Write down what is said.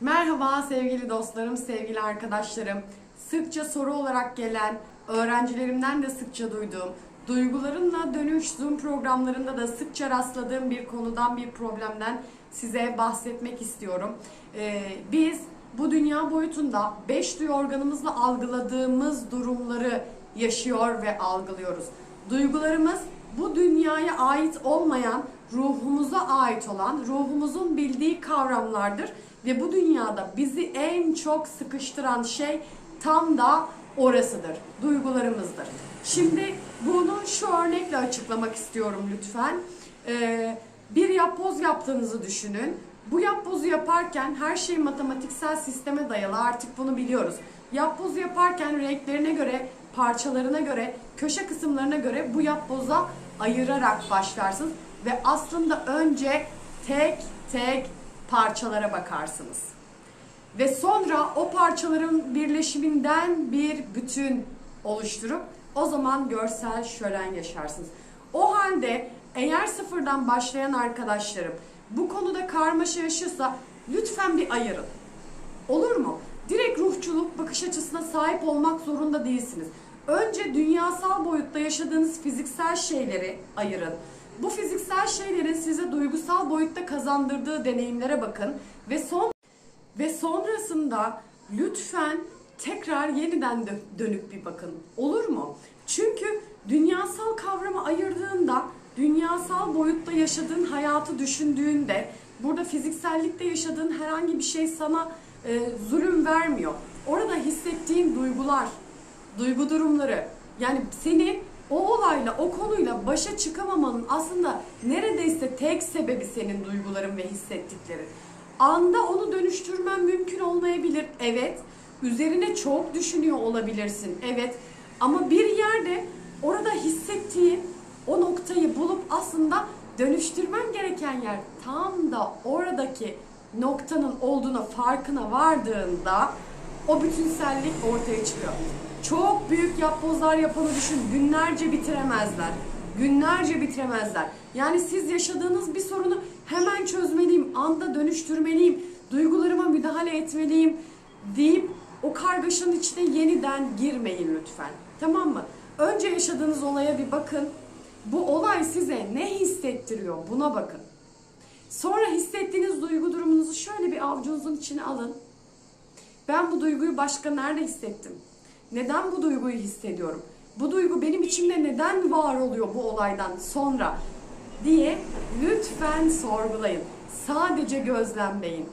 Merhaba sevgili dostlarım, sevgili arkadaşlarım. Sıkça soru olarak gelen, öğrencilerimden de sıkça duyduğum, duygularınla dönüş Zoom programlarında da sıkça rastladığım bir konudan, bir problemden size bahsetmek istiyorum. Ee, biz bu dünya boyutunda beş duyu organımızla algıladığımız durumları yaşıyor ve algılıyoruz. Duygularımız bu dünyaya ait olmayan, ruhumuza ait olan, ruhumuzun bildiği kavramlardır ve bu dünyada bizi en çok sıkıştıran şey tam da orasıdır, duygularımızdır. Şimdi bunu şu örnekle açıklamak istiyorum lütfen. Ee, bir yapboz yaptığınızı düşünün. Bu yapbozu yaparken her şey matematiksel sisteme dayalı artık bunu biliyoruz. Yapbozu yaparken renklerine göre, parçalarına göre, köşe kısımlarına göre bu yapboza ayırarak başlarsınız ve aslında önce tek tek parçalara bakarsınız. Ve sonra o parçaların birleşiminden bir bütün oluşturup o zaman görsel şölen yaşarsınız. O halde eğer sıfırdan başlayan arkadaşlarım bu konuda karmaşa yaşıyorsa lütfen bir ayırın. Olur mu? Direkt ruhçuluk bakış açısına sahip olmak zorunda değilsiniz. Önce dünyasal boyutta yaşadığınız fiziksel şeyleri ayırın. Bu fiziksel şeylerin size duygusal boyutta kazandırdığı deneyimlere bakın ve son ve sonrasında lütfen tekrar yeniden dö- dönüp bir bakın. Olur mu? Çünkü dünyasal kavramı ayırdığında, dünyasal boyutta yaşadığın hayatı düşündüğünde, burada fiziksellikte yaşadığın herhangi bir şey sana e, zulüm vermiyor. Orada hissettiğin duygular, duygu durumları, yani seni o olayla, o konuyla başa çıkamamanın aslında neredeyse tek sebebi senin duyguların ve hissettiklerin. Anda onu dönüştürmen mümkün olmayabilir. Evet. Üzerine çok düşünüyor olabilirsin. Evet. Ama bir yerde orada hissettiğin o noktayı bulup aslında dönüştürmen gereken yer tam da oradaki noktanın olduğuna farkına vardığında o bütünsellik ortaya çıkıyor. Çok büyük yapbozlar yapanı düşün. Günlerce bitiremezler. Günlerce bitiremezler. Yani siz yaşadığınız bir sorunu hemen çözmeliyim, anda dönüştürmeliyim, duygularıma müdahale etmeliyim deyip o kargaşanın içine yeniden girmeyin lütfen. Tamam mı? Önce yaşadığınız olaya bir bakın. Bu olay size ne hissettiriyor? Buna bakın. Sonra hissettiğiniz duygu durumunuzu şöyle bir avucunuzun içine alın. Ben bu duyguyu başka nerede hissettim? Neden bu duyguyu hissediyorum? Bu duygu benim içimde neden var oluyor bu olaydan sonra diye lütfen sorgulayın. Sadece gözlemleyin.